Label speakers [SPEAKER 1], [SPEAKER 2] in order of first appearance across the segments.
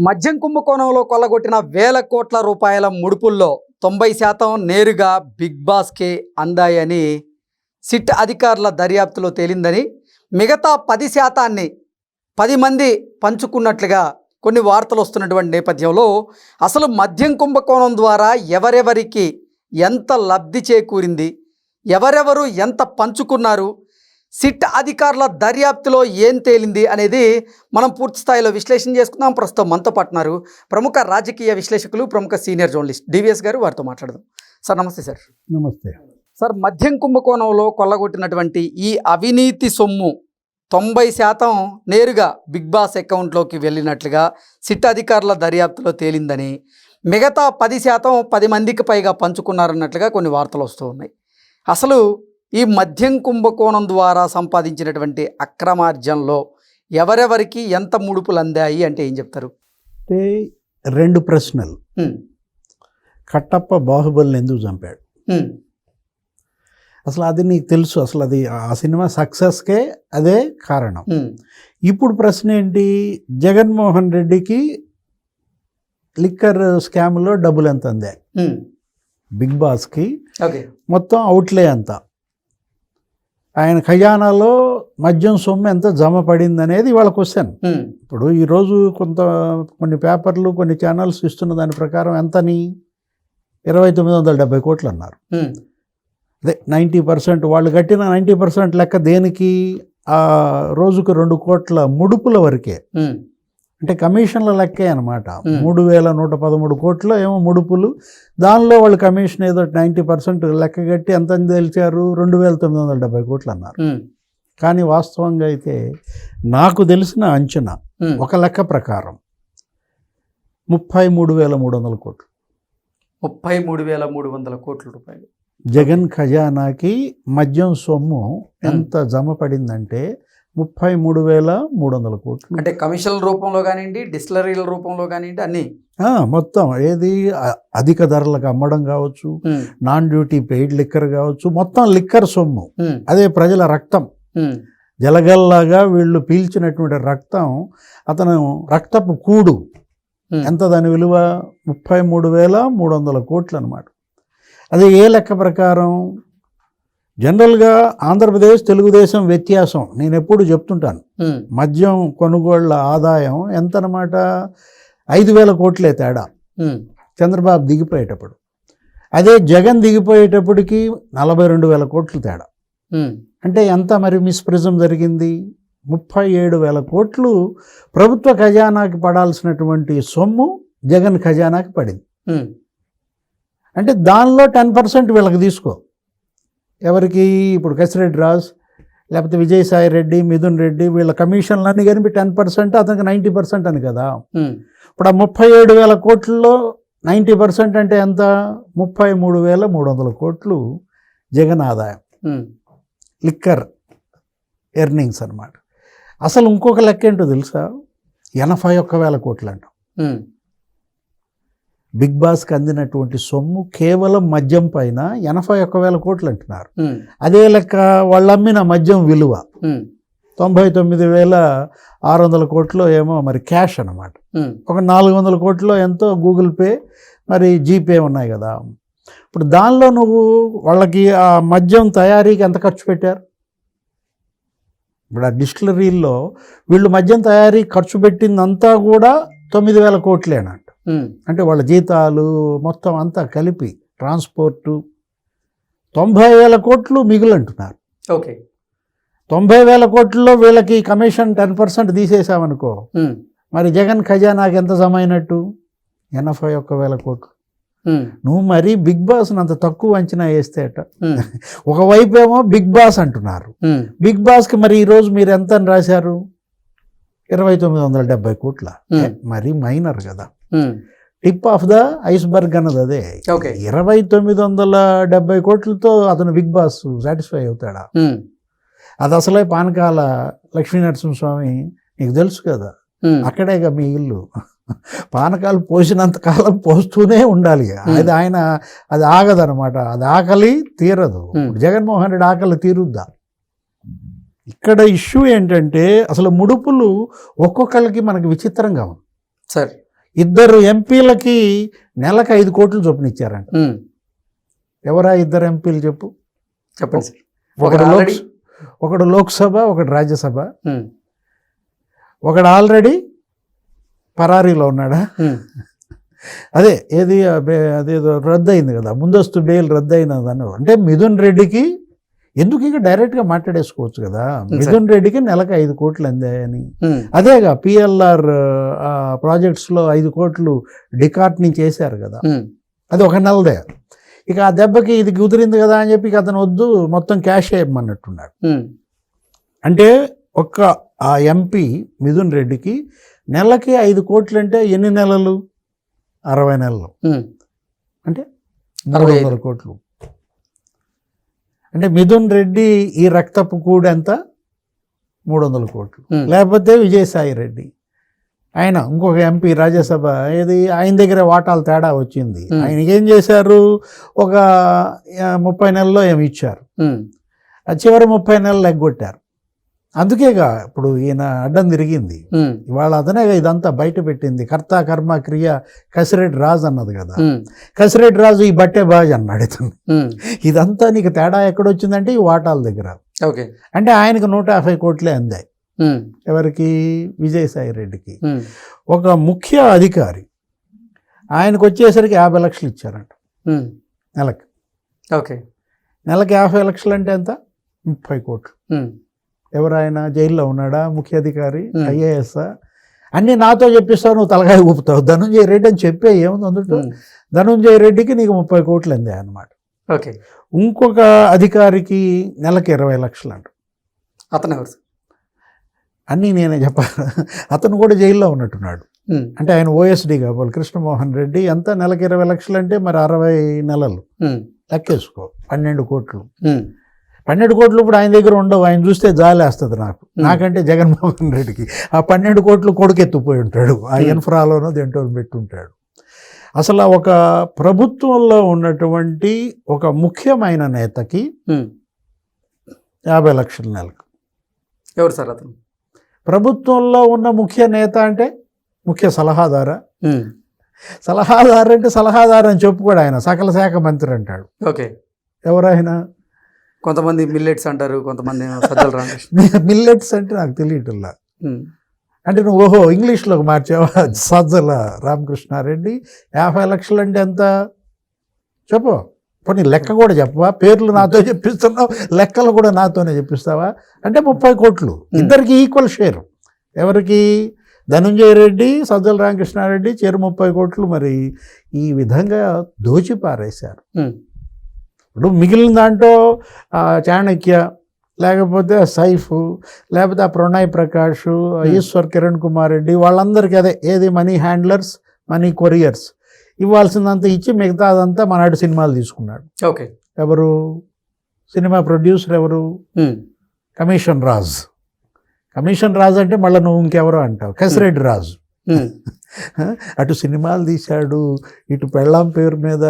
[SPEAKER 1] మద్యం కుంభకోణంలో కొల్లగొట్టిన వేల కోట్ల రూపాయల ముడుపుల్లో తొంభై శాతం నేరుగా బిగ్ బాస్కే అందాయని సిట్ అధికారుల దర్యాప్తులో తేలిందని మిగతా పది శాతాన్ని పది మంది పంచుకున్నట్లుగా కొన్ని వార్తలు వస్తున్నటువంటి నేపథ్యంలో అసలు మద్యం కుంభకోణం ద్వారా ఎవరెవరికి ఎంత లబ్ధి చేకూరింది ఎవరెవరు ఎంత పంచుకున్నారు సిట్ అధికారుల దర్యాప్తులో ఏం తేలింది అనేది మనం పూర్తి స్థాయిలో విశ్లేషణ చేసుకుందాం. ప్రస్తుతం మనతో పట్టున్నారు ప్రముఖ రాజకీయ విశ్లేషకులు ప్రముఖ సీనియర్ జర్నలిస్ట్ డివిఎస్ గారు. వారితో మాట్లాడదాం. సార్ నమస్తే సార్.
[SPEAKER 2] నమస్తే.
[SPEAKER 1] సార్ మద్యం కుంభకోణంలో కొల్లగొట్టినటువంటి ఈ అవినీతి సొమ్ము తొంభై శాతం నేరుగా బిగ్ బాస్ అకౌంట్లోకి వెళ్ళినట్లుగా సిట్ అధికారుల దర్యాప్తులో తేలిందని మిగతా పది శాతం పది మందికి పైగా పంచుకున్నారన్నట్లుగా కొన్ని వార్తలు వస్తూ ఉన్నాయి. అసలు ఈ మద్యం కుంభకోణం ద్వారా సంపాదించినటువంటి అక్రమార్జనలో ఎవరెవరికి ఎంత ముడుపులు అందాయి అంటే ఏం చెప్తారు?
[SPEAKER 2] అంటే రెండు ప్రశ్నలు. కట్టప్ప బాహుబలిని ఎందుకు చంపాడు? అసలు అది నీకు తెలుసు అసలు అది ఆ సినిమా సక్సెస్కే అదే కారణం. ఇప్పుడు ప్రశ్న ఏంటి? జగన్మోహన్ రెడ్డికి లిక్కర్ స్కామ్లో డబ్బులు ఎంత అందాయి. బిగ్ బాస్కి మొత్తం అవుట్లే ఎంత ఆయన ఖజానాలో మద్యం సొమ్ము ఎంత జమ పడింది అనేది వాళ్ళ క్వశ్చన్ ఇప్పుడు ఈరోజు కొంత కొన్ని పేపర్లు కొన్ని ఛానల్స్ ఇస్తున్న దాని ప్రకారం ఎంతని? ఇరవై తొమ్మిది వందల డెబ్బై కోట్లు అన్నారు. అదే నైంటీ పర్సెంట్ వాళ్ళు కట్టిన నైంటీ పర్సెంట్ లెక్క దేనికి? ఆ రోజుకు రెండు కోట్ల ముడుపుల వరకే. అంటే కమిషన్ల లెక్కే అనమాట. మూడు వేల నూట పదమూడు కోట్లు ఏమో ముడుపులు. దానిలో వాళ్ళు కమిషన్ ఏదో నైంటీ పర్సెంట్ లెక్క కట్టి ఎంత తేల్చారు? రెండు వేల తొమ్మిది వందల డెబ్బై కోట్లు అన్నారు. కానీ వాస్తవంగా అయితే నాకు తెలిసిన అంచనా. ఒక లెక్క ప్రకారం ముప్పై మూడు వేల మూడు వందల కోట్లు.
[SPEAKER 1] ముప్పై మూడు వేల మూడు వందల కోట్ల రూపాయలు.
[SPEAKER 2] జగన్ ఖజానాకి మద్యం సొమ్ము ఎంత జమ పడిందంటే ముప్పై మూడు వేల మూడు వందల కోట్లు.
[SPEAKER 1] అంటే కమిషన్ల రూపంలో కానివ్వండి డిస్టిలరీల రూపంలో కానివ్వండి అన్ని.
[SPEAKER 2] మొత్తం ఏది అధిక ధరలకు అమ్మడం కావచ్చు నాన్ డ్యూటీ పెయిడ్ లిక్కర్ కావచ్చు మొత్తం లిక్కర్ సొమ్ము. అదే ప్రజల రక్తం. జలగల్లాగా వీళ్ళు పీల్చినటువంటి రక్తం అతను రక్తపు కూడు. ఎంత దాని విలువ? ముప్పై మూడు వేల మూడు వందల కోట్లు అనమాట అది ఏ లెక్క ప్రకారం? జనరల్గా ఆంధ్రప్రదేశ్ తెలుగుదేశం వ్యత్యాసం. నేను ఎప్పుడు చెప్తుంటాను. మద్యం కొనుగోళ్ళ ఆదాయం ఎంత అనమాట ఐదు వేల కోట్లే తేడా. చంద్రబాబు దిగిపోయేటప్పుడు. అదే జగన్ దిగిపోయేటప్పటికి నలభై రెండు వేల కోట్లు తేడా. అంటే ఎంత మరి మిస్ప్రిజం జరిగింది? ముప్పై ఏడు వేల కోట్లు ప్రభుత్వ ఖజానాకి పడాల్సినటువంటి సొమ్ము జగన్ ఖజానాకి పడింది. అంటే దానిలో టెన్ పర్సెంట్ వీళ్ళకి తీసుకో. ఎవరికి? ఇప్పుడు కసిరెడ్డి రాజ్ లేకపోతే విజయసాయి రెడ్డి మిథున్ రెడ్డి వీళ్ళ కమిషన్లన్నీ కలిపి టెన్ పర్సెంట్ అతనికి నైంటీ పర్సెంట్ అని కదా. ఇప్పుడు ఆ ముప్పై ఏడు వేల కోట్లలో నైంటీ పర్సెంట్ అంటే ఎంత? ముప్పై మూడు వేల మూడు వందల కోట్లు జగన్ ఆదాయం. లిక్కర్ ఎర్నింగ్స్ అన్నమాట. అసలు ఇంకొక లెక్క ఏంటో తెలుసా? ఎనభై ఒక్క వేల కోట్లు అంట బిగ్ బాస్కి అందినటువంటి సొమ్ము కేవలం మద్యం పైన ఎనభై ఒక్క వేల కోట్లు అంటున్నారు. అదే లెక్క వాళ్ళు అమ్మిన మద్యం విలువ తొంభై తొమ్మిది వేల ఆరు వందల కోట్లు ఏమో మరి క్యాష్ అన్నమాట.
[SPEAKER 1] హ్మ్,
[SPEAKER 2] ఒక నాలుగు వందల కోట్లో ఎంతో గూగుల్ పే మరి జీపే ఉన్నాయి కదా. ఇప్పుడు దానిలో నువ్వు వాళ్ళకి ఆ మద్యం తయారీకి ఎంత ఖర్చు పెట్టారు? ఇప్పుడు ఆ డిస్టిలరీల్లో వీళ్ళు మద్యం తయారీ ఖర్చు పెట్టిందంతా కూడా తొమ్మిది వేల కోట్లేనంట అంటే వాళ్ళ జీతాలు మొత్తం అంతా కలిపి ట్రాన్స్పోర్టు తొంభై వేల కోట్లు మిగులంటున్నారు.
[SPEAKER 1] ఓకే.
[SPEAKER 2] తొంభై వేల కోట్లలో వీళ్ళకి కమిషన్ టెన్ పర్సెంట్ తీసేసామనుకో మరి జగన్ ఖజానాకి ఎంత జమ అయినట్టు ఎనభై ఒక్క వేల కోట్లు. నువ్వు మరి బిగ్ బాస్ అంత తక్కువ అంచనా వేస్తే అట
[SPEAKER 1] హ్మ్,
[SPEAKER 2] ఒకవైపు ఏమో బిగ్ బాస్ అంటున్నారు. బిగ్ బాస్కి మరి ఈరోజు మీరు ఎంత రాశారు? ఇరవై తొమ్మిది వందల డెబ్బై కోట్ల. మరి మైనర్ కదా. టిప్ ఆఫ్ ద ఐస్బర్గ్ అన్నది అదే. ఇరవై తొమ్మిది వందల డెబ్బై కోట్లతో అతను బిగ్ బాస్ సాటిస్ఫై అవుతాడా?
[SPEAKER 1] హ్మ్,
[SPEAKER 2] అది అసలే పానకాల లక్ష్మీనరసింహస్వామి నీకు తెలుసు కదా.
[SPEAKER 1] హ్మ్,
[SPEAKER 2] అక్కడేగా మీ ఇల్లు. పానకాలు పోసినంత కాలం పోస్తూనే ఉండాలి అది ఆయన అది ఆగదనమాట అది ఆకలి తీరదు.
[SPEAKER 1] Hmm.
[SPEAKER 2] జగన్మోహన్ రెడ్డి ఆకలి తీరుద్దా? ఇక్కడ ఇష్యూ ఏంటంటే అసలు ముడుపులు ఒక్కొక్కరికి మనకి విచిత్రంగా ఉంది.
[SPEAKER 1] సార్
[SPEAKER 2] ఇద్దరు ఎంపీలకి నెలకు ఐదు కోట్లు చొప్పున ఇచ్చారంట. ఎవరా ఇద్దరు ఎంపీలు చెప్పు?
[SPEAKER 1] చెప్పండి సార్.
[SPEAKER 2] ఒకడు
[SPEAKER 1] ఒకడు
[SPEAKER 2] లోక్
[SPEAKER 1] already-
[SPEAKER 2] ఒకడు లోక్సభ ఒకడు రాజ్యసభ. ఒకడు ఆల్రెడీ పరారీలో ఉన్నాడా. అదే ఏది అదేదో రద్దు అయింది కదా. ముందస్తు బెయిల్ రద్దు అయినదని అంటే మిథున్ రెడ్డికి ఎందుకు ఇక డైరెక్ట్గా మాట్లాడేసుకోవచ్చు కదా? మిథున్ రెడ్డికి నెలకు ఐదు కోట్లు అందాయని. అదేగా పిఎల్ఆర్ ప్రాజెక్ట్స్లో ఐదు కోట్లు డికాట్ నుంచి వేశారు కదా.
[SPEAKER 1] ఉమ్.
[SPEAKER 2] అది ఒక నెలదే. ఇక ఆ దెబ్బకి ఇది కుదిరింది కదా అని చెప్పి ఇక అతను వద్దు మొత్తం క్యాష్ వేయమన్నట్టున్నాడు
[SPEAKER 1] ఉమ్.
[SPEAKER 2] అంటే ఒక్క ఆ ఎంపీ మిథున్ రెడ్డికి నెలకి ఐదు కోట్లు అంటే ఎన్ని నెలలు? అరవై నెలలు.
[SPEAKER 1] ఉమ్.
[SPEAKER 2] అంటే మూడు
[SPEAKER 1] అరవై
[SPEAKER 2] వందల కోట్లు. అంటే మిథున్ రెడ్డి ఈ రక్తపు కూడు ఎంత? మూడు వందల కోట్లు.
[SPEAKER 1] ఉమ్.
[SPEAKER 2] లేకపోతే విజయసాయి రెడ్డి. ఆయన ఇంకొక ఎంపీ రాజ్యసభ ఏది? ఆయన దగ్గర వాటాలు తేడా వచ్చింది.
[SPEAKER 1] ఉమ్.
[SPEAKER 2] ఆయనకి ఏం చేశారు? ఒక ముప్పై నెలల్లో ఏమి ఇచ్చారు. ఆ చివరి ముప్పై నెలలు ఎగ్గొట్టారు అందుకేగా ఇప్పుడు ఈయన అడ్డం తిరిగింది. ఇవాళ అతనేగా ఇదంతా బయట పెట్టింది. కర్త కర్మ క్రియ కసిరెడ్డి రాజు అన్నది కదా. కసిరెడ్డి రాజు ఈ బట్టే బాజ్ అన్నాడు ఇతను. ఇదంతా నీకు తేడా ఎక్కడొచ్చిందంటే ఈ వాటాల దగ్గర.
[SPEAKER 1] ఓకే.
[SPEAKER 2] అంటే ఆయనకు నూట యాభై కోట్లే అందాయి. ఎవరికి? విజయసాయి రెడ్డికి. ఒక ముఖ్య అధికారి ఆయనకు వచ్చేసరికి యాభై లక్షలు ఇచ్చారంట. నెలకి.
[SPEAKER 1] ఓకే.
[SPEAKER 2] నెలకి యాభై లక్షలు అంటే ఎంత? ముప్పై కోట్లు.
[SPEAKER 1] ఉమ్.
[SPEAKER 2] ఎవరు ఆయన జైల్లో ఉన్నాడా ముఖ్య అధికారి. ఐఏఎస్ అన్ని నాతో చెప్పిస్తావు నువ్వు తలకాయ ఊపుతావు ధనుంజయ రెడ్డి అని చెప్పే ఏముంది అందులో
[SPEAKER 1] ఉమ్.
[SPEAKER 2] ధనుంజయ రెడ్డికి నీకు ముప్పై కోట్లు అందే అనమాట
[SPEAKER 1] ఓకే
[SPEAKER 2] ఇంకొక అధికారికి నెలకి ఇరవై లక్షలు అంట
[SPEAKER 1] అతను ఎవరు?
[SPEAKER 2] అన్నీ నేనే చెప్పాలి అతను కూడా జైల్లో ఉన్నట్టున్నాడు. అంటే ఆయన ఓఎస్డి కాబోలు కృష్ణమోహన్ రెడ్డి ఎంత నెలకి ఇరవై లక్షలు అంటే మరి అరవై నెలలు. లెక్కేసుకో పన్నెండు కోట్లు. పన్నెండు కోట్లు ఇప్పుడు ఆయన దగ్గర ఉండవు. ఆయన చూస్తే జాలేస్తుంది నాకు. నాకంటే జగన్మోహన్ రెడ్డికి. ఆ పన్నెండు కోట్లు కొడుకు ఎత్తుపోయి ఉంటాడు. ఆ. ఇన్ఫ్రాలోనో దేంట్లో పెట్టుంటాడు. అసలు ఒక ప్రభుత్వంలో ఉన్నటువంటి ఒక ముఖ్యమైన నేతకి. యాభై లక్షల నెలకు.
[SPEAKER 1] ఎవరు సార్ అతను?
[SPEAKER 2] ప్రభుత్వంలో ఉన్న ముఖ్య నేత అంటే ముఖ్య సలహాదారా. సలహాదారు అంటే సలహాదారు అని చెప్పుకోడు ఆయన. సకల శాఖ మంత్రి అంటాడు.
[SPEAKER 1] ఓకే.
[SPEAKER 2] ఎవరైనా
[SPEAKER 1] కొంతమంది మిల్లెట్స్ అంటారు కొంతమంది సజ్జల రామకృష్ణ
[SPEAKER 2] మిల్లెట్స్ అంటే నాకు తెలియటల్లా
[SPEAKER 1] ఉమ్.
[SPEAKER 2] అంటే నువ్వు ఓహో ఇంగ్లీష్లోకి మార్చావా? సజ్జల రామకృష్ణారెడ్డి యాభై లక్షలు అంటే ఎంత? చెప్పు. పోనీ లెక్క కూడా చెప్పవా? పేర్లు నాతో చెప్పిస్తున్నావు లెక్కలు కూడా నాతోనే చెప్పిస్తావా? అంటే ముప్పై కోట్లు. ఇద్దరికి ఈక్వల్ షేర్ ఎవరికి? ధనుంజయ రెడ్డి సజ్జల రామకృష్ణారెడ్డి చేరు ముప్పై కోట్లు. మరి ఈ విధంగా దోచి పారేశారు. ఇప్పుడు మిగిలిన దాంట్లో చాణక్య లేకపోతే సైఫ్ లేకపోతే ఆ ప్రణయ్ ప్రకాష్ ఈశ్వర్ కిరణ్ కుమార్ రెడ్డి వాళ్ళందరికీ అదే ఏది మనీ హ్యాండ్లర్స్ మనీ కొరియర్స్ ఇవ్వాల్సిందంతా ఇచ్చి మిగతా అదంతా మనాడు సినిమాలు తీసుకున్నాడు.
[SPEAKER 1] ఓకే.
[SPEAKER 2] ఎవరు? సినిమా ప్రొడ్యూసర్ ఎవరు. కమిషన్ రాజ్. కమిషన్ రాజ్ అంటే మళ్ళీ నువ్వు ఇంకెవరో అంటావు. కసిరెడ్డి రాజు. అటు సినిమాలు తీశాడు ఇటు పెళ్ళాం పేరు మీద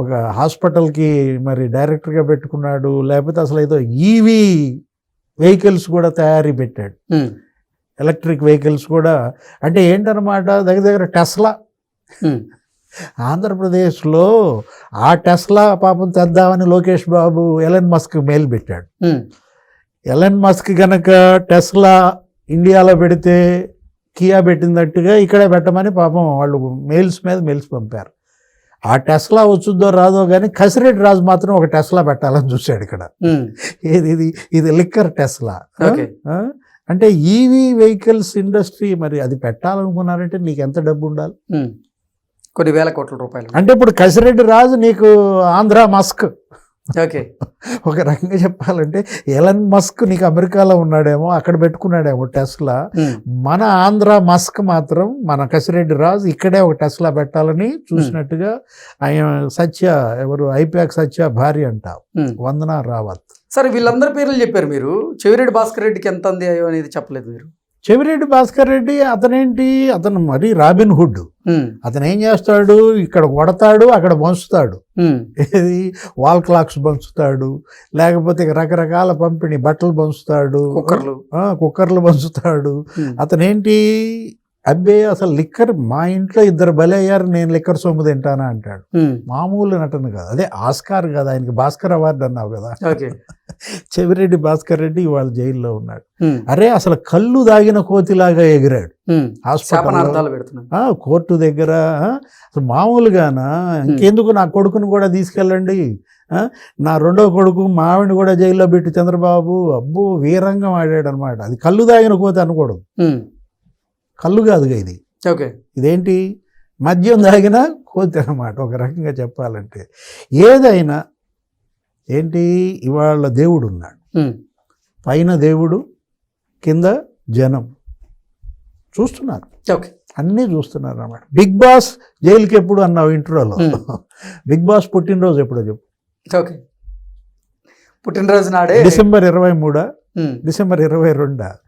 [SPEAKER 2] ఒక హాస్పిటల్కి మరి డైరెక్టర్గా పెట్టుకున్నాడు లేకపోతే అసలు ఏదో ఈవీ వెహికల్స్ కూడా తయారీ పెట్టాడు. ఎలక్ట్రిక్ వెహికల్స్ కూడా అంటే ఏంటన్నమాట దగ్గర దగ్గర టెస్లా. ఆంధ్రప్రదేశ్లో ఆ టెస్లా పాపం తెద్దామని Lokesh Babu Elon Musk mail పెట్టాడు. ఎలన్ మస్క్ గనక టెస్లా ఇండియాలో పెడితే కియా పెట్టినట్టుగా ఇక్కడే పెట్టమని పాపం వాళ్ళు మెయిల్స్ మీద మెయిల్స్ పంపారు. ఆ టెస్లా వచ్చుద్దో రాదో కానీ కసిరెడ్డి రాజు మాత్రం ఒక టెస్లా పెట్టాలని చూశాడు ఇక్కడ. ఏది ఇది? ఇది లిక్కర్ టెస్లా? అంటే ఈవీ వెహికల్స్ ఇండస్ట్రీ మరి అది పెట్టాలనుకున్నారంటే నీకు ఎంత డబ్బు ఉండాలి.
[SPEAKER 1] కొన్ని వేల కోట్ల రూపాయలు.
[SPEAKER 2] అంటే ఇప్పుడు కసిరెడ్డి రాజు నీకు ఆంధ్ర మస్క్.
[SPEAKER 1] ఓకే.
[SPEAKER 2] ఒక రకంగా చెప్పాలంటే ఎలన్ మస్క్ నీకు అమెరికాలో ఉన్నాడేమో అక్కడ పెట్టుకున్నాడేమో టెస్లా. మన ఆంధ్ర మస్క్ మాత్రం మన కసిరెడ్డి రాజు ఇక్కడే ఒక టెస్లా పెట్టాలని చూసినట్టుగా ఆయన సత్య ఎవరు? ఐపాక్ సత్య భార్య అంట. వందన రావత్.
[SPEAKER 1] సరే వీళ్ళందరి పేర్లు చెప్పారు మీరు. చెవిరెడ్డి భాస్కర్ రెడ్డికి ఎంత అంది అయ్యో అనేది చెప్పలేదు మీరు.
[SPEAKER 2] చెవిరెడ్డి భాస్కర్ రెడ్డి అతనేంటి? అతను మరి రాబిన్ హుడ్. అతను ఏం చేస్తాడు? ఇక్కడ కొడతాడు అక్కడ పంచుతాడు.
[SPEAKER 1] ఉమ్.
[SPEAKER 2] ఏది? వాల్ క్లాక్స్ పంచుతాడు. లేకపోతే రకరకాల పంపిణీ బట్టలు పంచుతాడు.
[SPEAKER 1] కుక్కర్లు.
[SPEAKER 2] కుక్కర్లు పంచుతాడు.
[SPEAKER 1] ఉమ్.
[SPEAKER 2] అతనేంటి? అబ్బే అసలు లిక్కర్ మా ఇంట్లో ఇద్దరు బలి అయ్యారు నేను లిక్కర్ సొమ్ము తింటానా అంటాడు. మామూలు నటన కాదు. అదే ఆస్కార్ కదా ఆయనకి భాస్కర్ అవార్డు అన్నావు కదా. చెవిరెడ్డి భాస్కర్ రెడ్డి ఇవాళ జైల్లో ఉన్నాడు. అరే అసలు కళ్ళు దాగిన కోతిలాగా ఎగిరాడు. హాస్పిటల్ కోర్టు దగ్గర అసలు మామూలుగానా? ఇంకెందుకు నా కొడుకుని కూడా తీసుకెళ్ళండి? నా రెండో కొడుకు మావిని కూడా జైల్లో పెట్టి చంద్రబాబు అబ్బో వీరంగం ఆడాడు అనమాట అది కళ్ళు దాగిన కోతి అనకూడదు. కళ్ళు కాదుగా ఇది.
[SPEAKER 1] ఓకే.
[SPEAKER 2] ఇదేంటి? మద్యం తాగిన కోతి అనమాట ఒక రకంగా చెప్పాలంటే. ఏదైనా ఏంటి? ఇవాళ దేవుడు ఉన్నాడు. పైన దేవుడు కింద జనం. చూస్తున్నారు.
[SPEAKER 1] ఓకే.
[SPEAKER 2] అన్నీ చూస్తున్నారు అన్నమాట. బిగ్ బాస్ జైలుకి ఎప్పుడు అన్నావు ఇంట్రోలో. బిగ్ బాస్ పుట్టినరోజు ఎప్పుడో చెప్పు.
[SPEAKER 1] ఓకే. పుట్టినరోజు నాడే.
[SPEAKER 2] డిసెంబర్ ఇరవై మూడా? డిసెంబర్ ఇరవై రెండా?